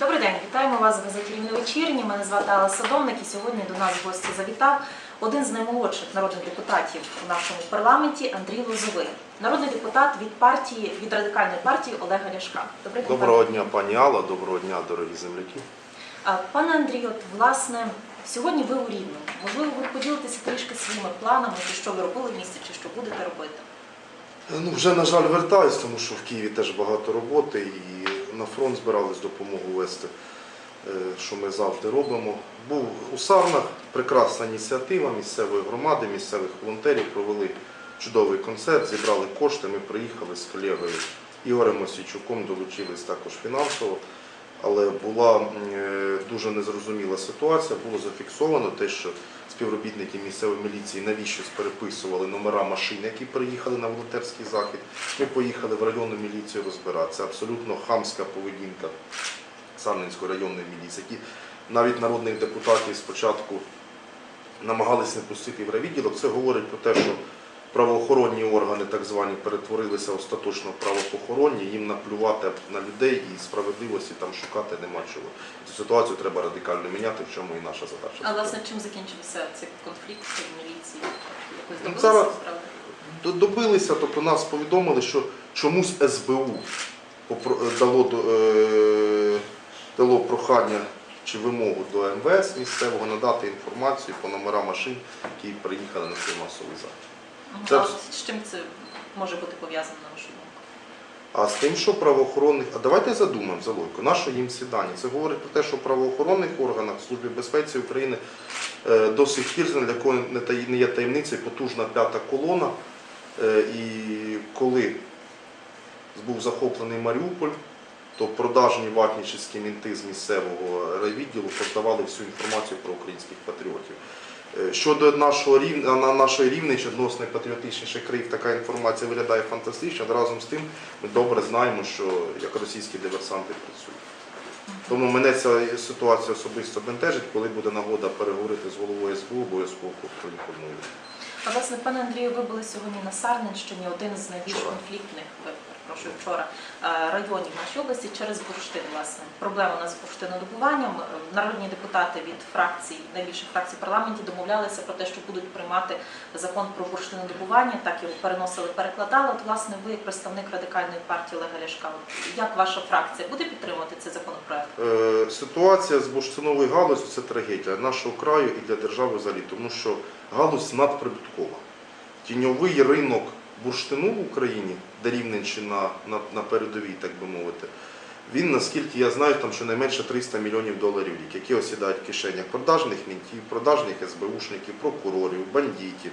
Добрий день, вітаємо вас в газеті «Рівне вечірні». Мене звати Алла Садовник і сьогодні до нас в гості завітав один з наймолодших народних депутатів у нашому парламенті Андрій Лозовий. Народний депутат від партії від радикальної партії Олега Ляшка. Добрий день, Доброго пане. дня, пані Алла, доброго дня, дорогі земляки. Пане Андрію, от власне сьогодні ви у Рівному. Можливо, ви поділитеся трішки своїми планами, чи що ви робили в місті, чи що будете робити. Ну, вже, на жаль, вертаюсь, тому що в Києві теж багато роботи і на фронт збирались допомогу вести, е, що ми завжди робимо. Був у Сарнах прекрасна ініціатива місцевої громади, місцевих волонтерів провели чудовий концерт, зібрали кошти. Ми приїхали з колегою Ігорем Осійчуком, долучились також фінансово. Але була е, дуже незрозуміла ситуація. Було зафіксовано те, що співробітники місцевої міліції навіщось переписували номера машин, які приїхали на волонтерський захід. Ми поїхали в районну міліцію розбиратися. Абсолютно хамська поведінка Сарненської районної міліції, які навіть народних депутатів спочатку намагалися не пустити в райвідділок. Це говорить про те, що правоохоронні органи, так звані, перетворилися остаточно в правопохоронні, їм наплювати на людей і справедливості там шукати нема чого. Цю ситуацію треба радикально міняти, в чому і наша задача. А власне, чим закінчився цей конфлікт в міліції? Якось Ну, добилися справи? Добилися, тобто нас повідомили, що чомусь СБУ дало, е, дало прохання чи вимогу до МВС місцевого надати інформацію по номерам машин, які приїхали на цей масовий захід. Це з чим це може бути пов'язано на вашу думку? А з тим, що правоохоронних, а давайте задумаємо за логіку, нащо їм ці дані? Це говорить про те, що в правоохоронних органах Службі безпеці України е, до сих пір для кого не не є таємницею потужна п'ята колона. Е, І коли був захоплений Маріуполь, то продажні ватнічські мінти з місцевого райвідділу роздавали всю інформацію про українських патріотів. Е, Щодо нашого рівня, нашої рівні, чи відносно найпатріотичніших країв, така інформація виглядає фантастично. Разом з тим ми добре знаємо, що як російські диверсанти працюють. Тому мене ця ситуація особисто бентежить, коли буде нагода переговорити з головою СБУ, обов'язково проінформую. А власне, пане Андрію, ви були сьогодні на Сарненщині, один з найбільш конфліктних, перепрошую, вчора е, районів нашій області через бурштин. Власне, проблема у нас з бурштинодобуванням. Е, Народні депутати від фракцій, найбільших фракцій парламенті домовлялися про те, що будуть приймати закон про бурштинодобування. Так його переносили, перекладали. От, власне, ви як представник радикальної партії Олега Ляшка, як ваша фракція буде підтримувати цей законопроект? Е, Ситуація з бурштиновою галузю це трагедія нашого краю і для держави взагалі, тому що галузь надприбуткова. Тіньовий ринок бурштину в Україні, де Рівненщина на, на передовій, так би мовити, він, наскільки я знаю, там щонайменше 300 мільйонів доларів рік, які осідають в кишенях продажних мінтів, продажних СБУшників, прокурорів, бандитів.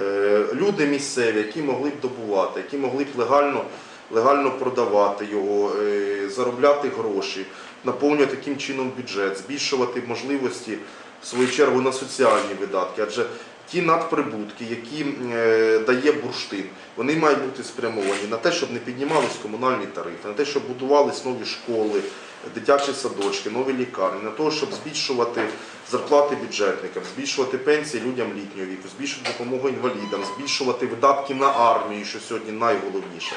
Е, Люди місцеві, які могли б добувати, які могли б легально, легально продавати його, е, заробляти гроші, наповнювати таким чином бюджет, збільшувати можливості свою чергу на соціальні видатки. Адже ті надприбутки, які е, дає бурштин, вони мають бути спрямовані на те, щоб не піднімались комунальні тарифи, на те, щоб будувались нові школи, дитячі садочки, нові лікарні, на те, щоб збільшувати зарплати бюджетникам, збільшувати пенсії людям літнього віку, збільшувати допомогу інвалідам, збільшувати видатки на армію, що сьогодні найголовніше.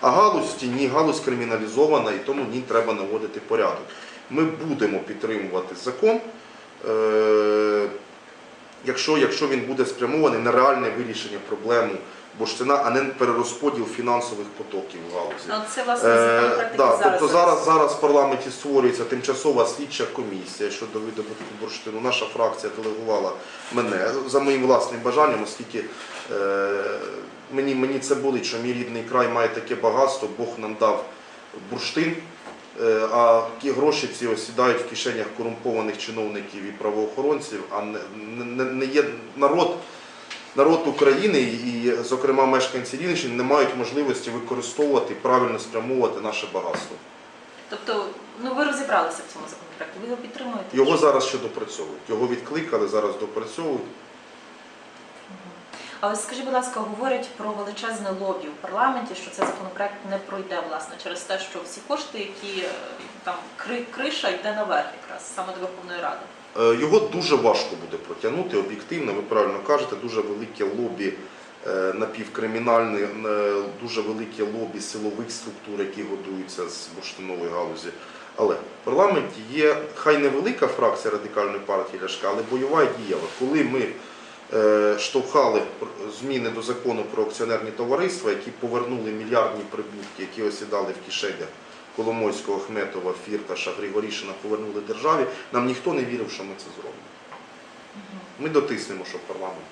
А галузь тіні, галузь криміналізована, і тому в ній треба наводити порядок. Ми будемо підтримувати закон, якщо, якщо він буде спрямований на реальне вирішення проблеми бурштина, а не перерозподіл фінансових потоків в галузі. Ну, це власне Е, да, який тобто зараз, зараз в парламенті створюється тимчасова слідча комісія щодо видобутку бурштину. Наша фракція делегувала мене за моїм власним бажанням, оскільки е, мені, мені це болить, що мій рідний край має таке багатство, Бог нам дав бурштин. Е, А ті гроші ці осідають в кишенях корумпованих чиновників і правоохоронців, а не, є народ народ України і, зокрема, мешканці Рівненщини не мають можливості використовувати правильно спрямовувати наше багатство. Тобто, ну ви розібралися в цьому законопроекті, ви його підтримуєте? Його зараз ще допрацьовують. Його відкликали, зараз допрацьовують. Але скажіть, будь ласка, говорять про величезне лобі в парламенті, що цей законопроект не пройде власне через те, що всі кошти, які е, там кри- криша йде наверх, якраз саме до Верховної Ради. Е, Його дуже важко буде протягнути об'єктивно, ви правильно кажете, дуже велике лобі е, напівкримінальне, дуже велике лобі силових структур, які годуються з бурштинової галузі. Але в парламенті є хай невелика фракція радикальної партії Ляшка, але бойова і. Коли ми штовхали зміни до закону про акціонерні товариства, які повернули мільярдні прибутки, які осідали в кишенях Коломойського, Хметова, Фірташа, Григорішина, повернули державі, нам ніхто не вірив, що ми це зробимо. Ми дотиснемо, що парламент.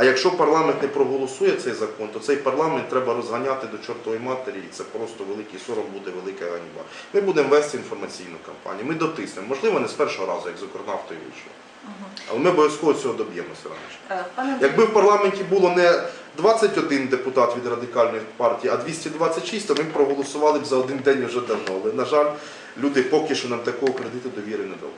А якщо парламент не проголосує цей закон, то цей парламент треба розганяти до чортової матері, і це просто великий сором буде велика ганьба. Ми будемо вести інформаційну кампанію. Ми дотиснемо. Можливо, не з першого разу, як з Укрнафтою вийшло. Але ми обов'язково цього доб'ємося раніше. Якби в парламенті було не 21 депутат від радикальної партії, а 226, то ми проголосували б за один день вже давно. Але, на жаль, люди поки що нам такого кредиту довіри не дали.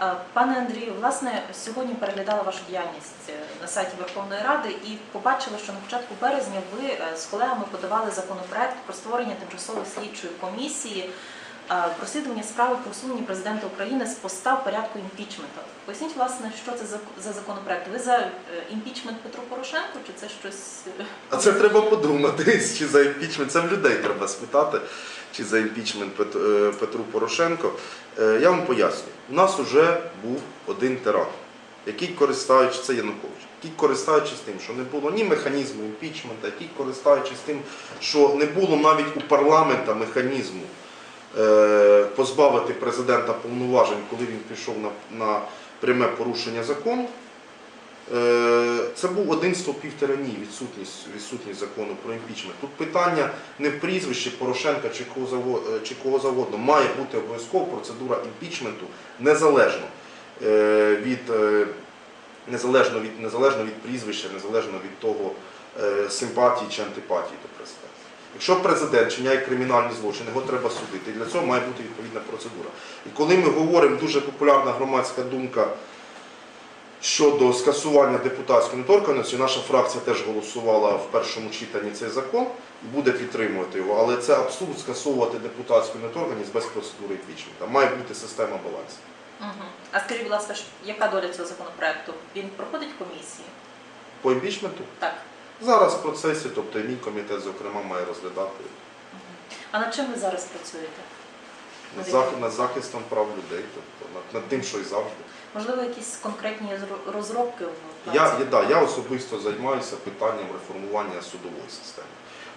Е, Пане Андрію, власне, сьогодні переглядала вашу діяльність е, на сайті Верховної Ради і побачила, що на початку березня ви е, з колегами подавали законопроект про створення тимчасової слідчої комісії е, розслідування справи про усунення президента України з поста в порядку імпічменту. Поясніть, власне, що це за, за законопроект? Ви за е, імпічмент Петру Порошенку, чи це щось е, А це треба подумати, чи за імпічмент. Це в людей треба спитати, чи за імпічмент Петру Порошенко. Я вам поясню. У нас вже був один тиран, який користуючись, це Янукович, який користуючись тим, що не було ні механізму імпічмента, який користуючись тим, що не було навіть у парламента механізму позбавити президента повноважень, коли він пішов на, на пряме порушення закону. Е, Це був один з стовпів тиранії, відсутність, відсутність закону про імпічмент. Тут питання не в прізвищі Порошенка чи кого, заво- е, чи кого завгодно. Має бути обов'язково процедура імпічменту незалежно е, від, е, незалежно від, незалежно від прізвища, незалежно від того е, симпатії чи антипатії до президента. Якщо президент чиняє кримінальні злочини, його треба судити. І для цього має бути відповідна процедура. І коли ми говоримо, дуже популярна громадська думка щодо скасування депутатської недоторканності, наша фракція теж голосувала в першому читанні цей закон і буде підтримувати його. Але це абсурд скасовувати депутатську недоторканність без процедури імпічмента. Має бути система балансу. Мгм. А скажіть, будь ласка, яка доля цього законопроекту? Він проходить комісії? По імпічменту Так. Зараз в процесі, тобто і мій комітет, зокрема, має розглядати А над чим ви зараз працюєте? над зах- над захистом прав людей, тобто над, над тим, що і завжди. Можливо, якісь конкретні зро- розробки в Я, я, да, я особисто займаюся питанням реформування судової системи.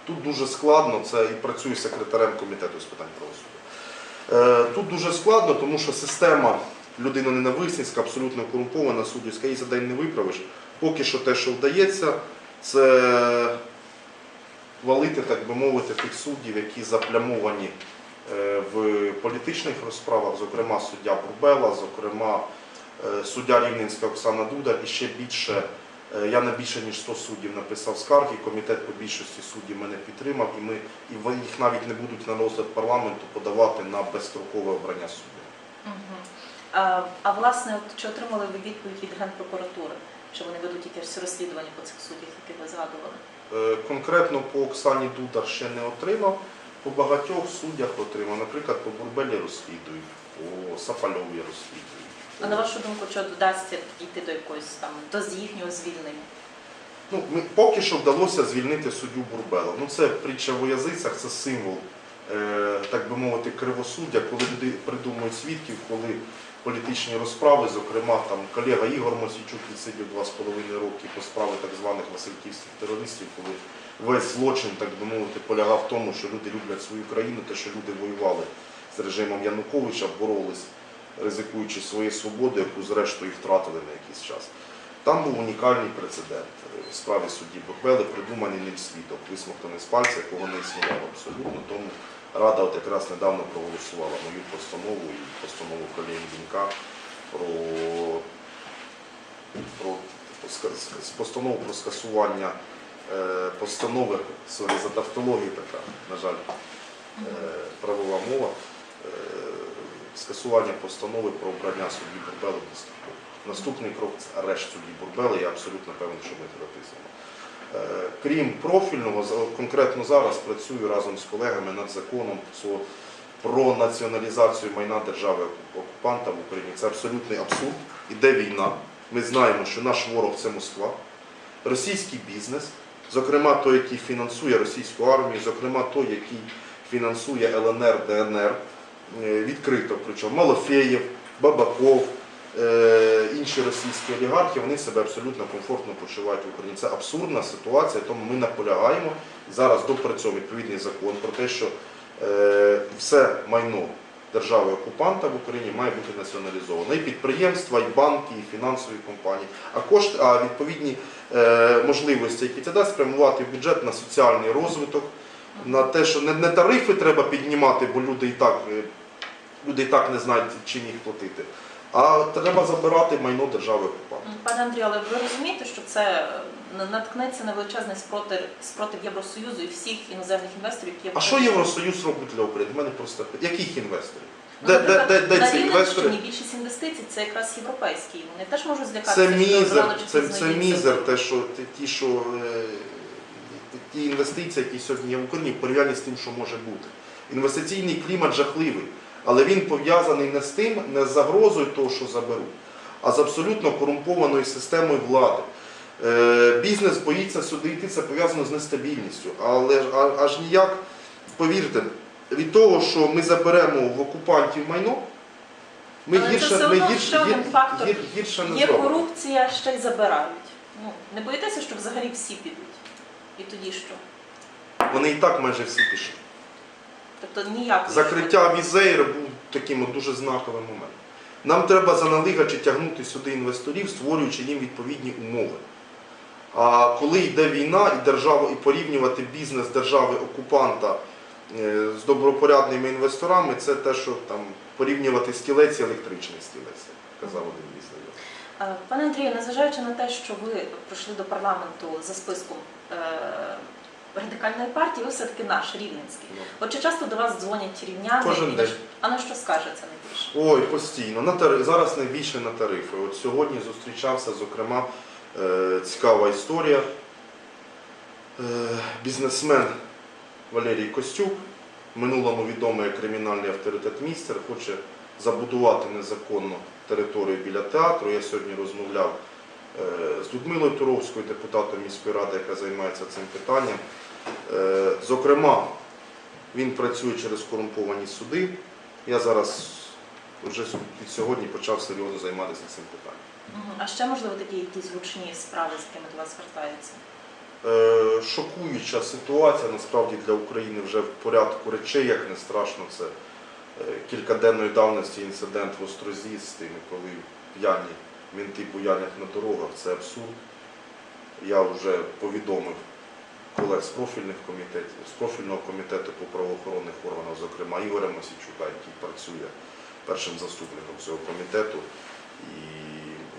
Тут дуже складно, це і працюю секретарем комітету з питань правосуддя. Е, тут дуже складно, тому що система людина ненависницька, абсолютно корумпована, суддівська, її за день не виправиш. Поки що те, що вдається, це валити, так би мовити, тих суддів, які заплямовані е, в політичних розправах, зокрема суддя Бурбела, зокрема е, суддя Рівненська Оксана Дуда і ще більше. е, Я на більше ніж 100 суддів написав скарги, комітет по більшості суддів мене підтримав, і ми і їх навіть не будуть на розгляд парламенту подавати на безстрокове обрання. Мгм. А, а власне, от чи отримали ви відповідь від Генпрокуратури? Чи вони ведуть якесь розслідування по цих суддях, яких ви згадували? Е, Конкретно по Оксані Дудар ще не отримав, по багатьох суддях отримав. Наприклад, по Бурбелі розслідують, по Сапальові розслідують. А на вашу думку, чи вдасться йти до якоїсь там до їхнього звільнення? Ну, ми, поки що вдалося звільнити суддю Бурбела. Ну, це притча в язицях, це символ, е, так би мовити, кривосуддя, коли люди придумують свідків, коли політичні розправи, зокрема там колега Ігор Мосійчук відсидів два з половиною роки по справі так званих васильківських терористів, коли весь злочин, так би мовити, полягав в тому, що люди люблять свою країну, те, що люди воювали з режимом Януковича, боролись, ризикуючи своєю свободою, яку зрештою і втратили на якийсь час. Там був унікальний прецедент в справі судді Бокбели, придуманий ним свідок, висмоктаний з пальця, якого не існувало абсолютно. Тому Рада от якраз недавно проголосувала мою постанову і постанову колеги Дінка про, про постанову про скасування е, постанови, сорі, за тавтологію така, на жаль, е, правова мова, е, скасування постанови про обрання судді Бурбели. Наступний крок це арешт судді Бурбели, я абсолютно певен, що ми туди Крім профільного, конкретно зараз працюю разом з колегами над законом про- про націоналізацію майна держави окупанта в Україні. Це абсолютний абсурд. Іде війна. Ми знаємо, що наш ворог це Москва, російський бізнес, зокрема той, який фінансує російську армію, зокрема той, який фінансує ЛНР, ДНР, е, відкрито, причому Малофеєв, Бабаков, е, інші російські олігархи, вони себе абсолютно комфортно почувають в Україні. Це абсурдна ситуація, тому ми наполягаємо зараз допрацьовуємо відповідний закон про те, що е, все майно держави окупанта в Україні має бути націоналізовано. І підприємства, і банки, і фінансові компанії, а кошти, а відповідні е, можливості, які це дасть, спрямувати в бюджет на соціальний розвиток, на те, що не, не тарифи треба піднімати, бо люди і так, е, люди і так не знають, чим їх платити. А треба забирати майно держави окупанта. Пане Андрію, але ви розумієте, що це наткнеться на величезний спротив, спротив Євросоюзу і всіх іноземних інвесторів, які А що Євросоюз робить для України? У мене просто питання. яких інвесторів? Ну, Де, де, наприклад, де, де на ці інвестори? Більшість інвестицій це якраз європейські. Вони теж можуть злякатися. Це мізер, це, це мізер, те, що ті- що е, ті інвестиції, які сьогодні є в Україні, в порівнянні з тим, що може бути. Інвестиційний клімат жахливий, але він пов'язаний не з тим, не з загрозою того, що заберуть, а з абсолютно корумпованою системою влади. Е, Бізнес боїться сюди йти, це пов'язано з нестабільністю. Але аж ніяк, повірте, від того, що ми заберемо в окупантів майно, ми Але це гірше, ми гірше, ще один гір- фактор. гір- гірше не Є зробимо. корупція, ще й забирають. Ну, не боїтеся, що взагалі всі підуть? І тоді що? Вони і так майже всі пішли. Тобто ніякої Закриття візеїр був таким от дуже знаковим моментом. Нам треба заналигачі тягнути сюди інвесторів, створюючи їм відповідні умови. А коли йде війна і держава, і порівнювати бізнес держави окупанта е, з добропорядними інвесторами, це те, що там порівнювати стілець і електричний стілець, казав один мій знайомий. Е, Пане Андрію, незважаючи на те, що ви прийшли до парламенту за списком е, радикальної партії, ви все-таки наш рівненський. Ну. От чи часто до вас дзвонять рівняни? Кожен день. А на що скаже це найбільше? Ой, постійно. На тари... Зараз найбільше на тарифи. От сьогодні зустрічався, зокрема, е, цікава історія. Е, бізнесмен Валерій Костюк, в минулому відомий кримінальний авторитет містер, хоче забудувати незаконно територію біля театру. Я сьогодні розмовляв з Людмилою Туровською, депутатом міської ради, яка займається цим питанням. Е, Зокрема, він працює через корумповані суди. Я зараз вже від сьогодні почав серйозно займатися цим питанням. А ще можливо такі якісь гучні справи, з якими до вас звертаються? Е, шокуюча ситуація насправді для України вже в порядку речей, як не страшно, це е, кількаденної давності інцидент в Острозі з тими, коли п'яні мінти буянять на дорогах. Це абсурд. Я вже повідомив колег з профільних комітетів, з профільного комітету по правоохоронних органах, зокрема Ігоря Мосійчука, який працює першим заступником цього комітету. І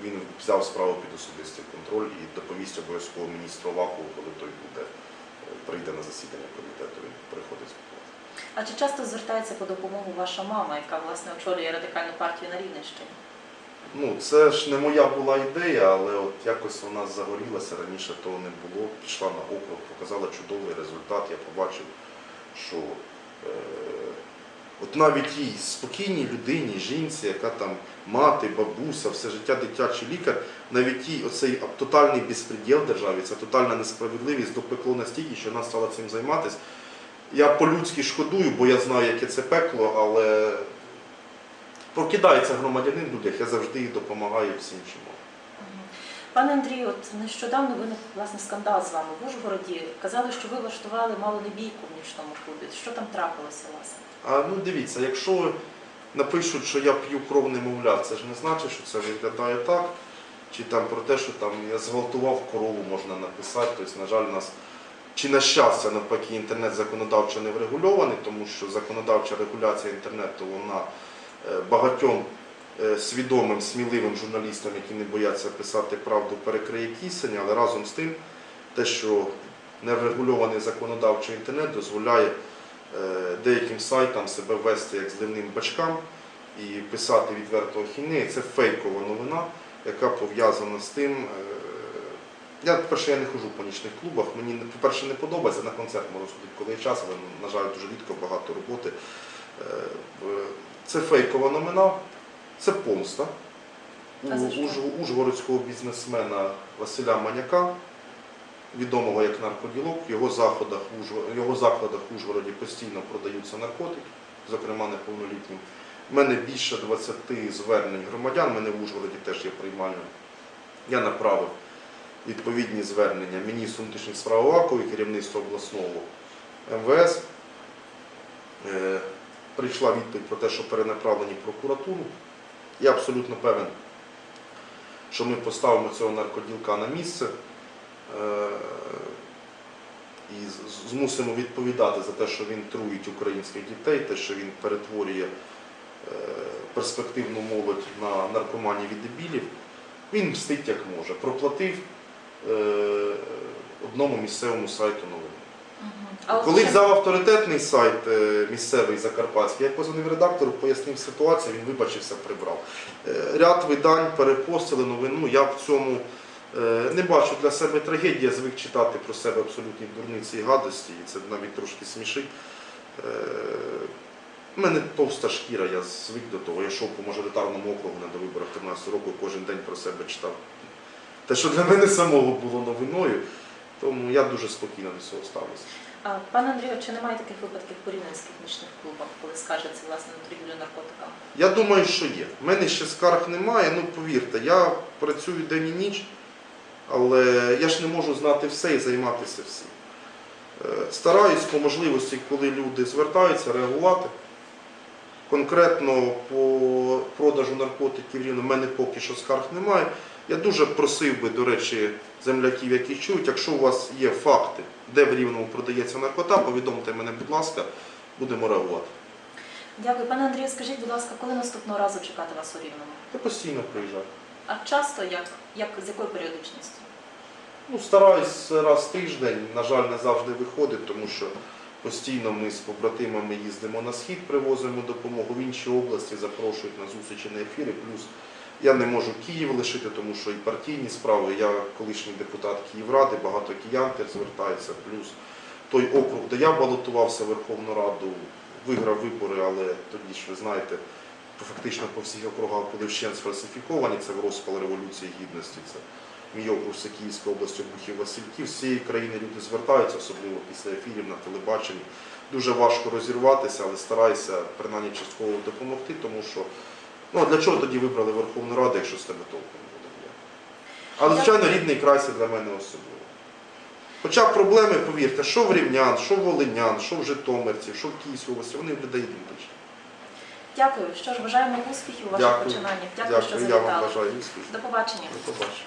він взяв справу під особистий контроль і доповість обов'язково міністру Авакову, коли той буде, е, прийде на засідання комітету, він приходить спілкуватися. А чи часто звертається по допомогу ваша мама, яка власне очолює радикальну партію на Рівненщині? Ну, це ж не моя була ідея, але от якось вона загорілася, раніше того не було, пішла на округ, показала чудовий результат. Я побачив, що е, от навіть їй спокійній людині, жінці, яка там мати, бабуся, все життя дитячий лікар, навіть їй оцей тотальний безпреділ державі, ця тотальна несправедливість допекло настільки, що вона стала цим займатися. Я по-людськи шкодую, бо я знаю, яке це пекло, але прокидається громадянин в людях, я завжди їй допомагаю всім чим можу. Пане Андрію, от нещодавно виник власне скандал з вами в Ужгороді. Казали, що ви влаштували мало не бійку в нічному клубі. Що там трапилося власне? А ну дивіться, якщо напишуть, що я п'ю кров немовля, це ж не значить, що це виглядає так. Чи там про те, що там я зґвалтував корову, можна написати. Тобто, на жаль, у нас чи на щастя, навпаки, інтернет законодавчо не врегульований, тому що законодавча регуляція інтернету вона багатьом е, свідомим, сміливим журналістам, які не бояться писати правду, перекриє кисень, але разом з тим, те, що нерегульований законодавчий інтернет дозволяє е, деяким сайтам себе вести як зливним бачкам і писати відверто ахінеї. Це фейкова новина, яка пов'язана з тим. е, Я, по-перше, я не ходжу по нічних клубах. Мені, по-перше, не подобається на концерт можу сходити, коли є час, але, на жаль, дуже рідко багато роботи. Е, Це фейкова новина, це помста у ужгородського бізнесмена Василя Маняка, відомого як наркоділок. В його, заходах, в його закладах в Ужгороді постійно продаються наркотики. зокрема неповнолітнім. У мене більше 20 звернень громадян, у мене в Ужгороді теж є приймальня. Я направив відповідні звернення міністру внутрішніх справ Авакові, керівництву обласного МВС. Прийшла відповідь про те, що перенаправлені в прокуратуру. Я абсолютно певен, що ми поставимо цього наркоділка на місце е, і змусимо відповідати за те, що він труїть українських дітей, те, що він перетворює е, перспективну молодь на наркоманів і дебілів. Він мстить як може. Проплатив е, одному місцевому сайту новин. Коли взяв авторитетний сайт е, місцевий Закарпатський, я позвонив редактору, пояснив ситуацію, він вибачився, прибрав. Е, Ряд видань перепостили новину. Я в цьому е, не бачу для себе трагедії, я звик читати про себе абсолютні дурниці і гадості, і це навіть трошки смішить. У мене товста шкіра, я звик до того. Я йшов по мажоритарному округу на до виборах 13 року, кожен день про себе читав. Те, що для мене самого було новиною, тому я дуже спокійно до цього ставлюся. Пане Андрію, чи немає таких випадків по рівненських нічних клубах, коли скажеться власне на торгівлю наркотиками? Я думаю, що є. У мене ще скарг немає. Ну повірте, я працюю день і ніч, але я ж не можу знати все і займатися всім. Е, Стараюсь по можливості, коли люди звертаються, реагувати. Конкретно по продажу наркотиків рівно в мене поки що скарг немає. Я дуже просив би, до речі, земляків, які чують, якщо у вас є факти, де в Рівному продається наркота, повідомте мене, будь ласка, будемо реагувати. Дякую, пане Андрію. Скажіть, будь ласка, коли наступного разу чекати вас у Рівному? Я постійно приїжджаю. А часто як, як з якою періодичністю? Ну, стараюсь раз в тиждень, на жаль, не завжди виходить, тому що постійно ми з побратимами їздимо на схід, привозимо допомогу в інші області, запрошують на зустрічі на ефіри. Плюс я не можу Київ лишити, тому що і партійні справи. Я колишній депутат Київради, багато киян теж звертається. Плюс той округ, де я балотувався в Верховну Раду, виграв вибори, але тоді ж ви знаєте, фактично по всіх округах були вщент сфальсифіковані. Це в розпал Революції Гідності. Це мій округ це Київська область, Обухів, Васильків. З цієї країни люди звертаються, особливо після ефірів на телебаченні. Дуже важко розірватися, але стараюся принаймні частково допомогти, тому що ну, а для чого тоді вибрали Верховну Раду, якщо з тебе толку не буде ніякого? Але, звичайно, рідний край це для мене особливо. Хоча проблеми, повірте, що в рівнян, що в волинян, що в Житомирців, що в Київській області, вони в людей більше. Дякую. Що ж, бажаємо успіхів у ваших Дякую. починаннях. Дякую, що Дякую, я вам завітали. бажаю успіхів. До побачення. До побачення.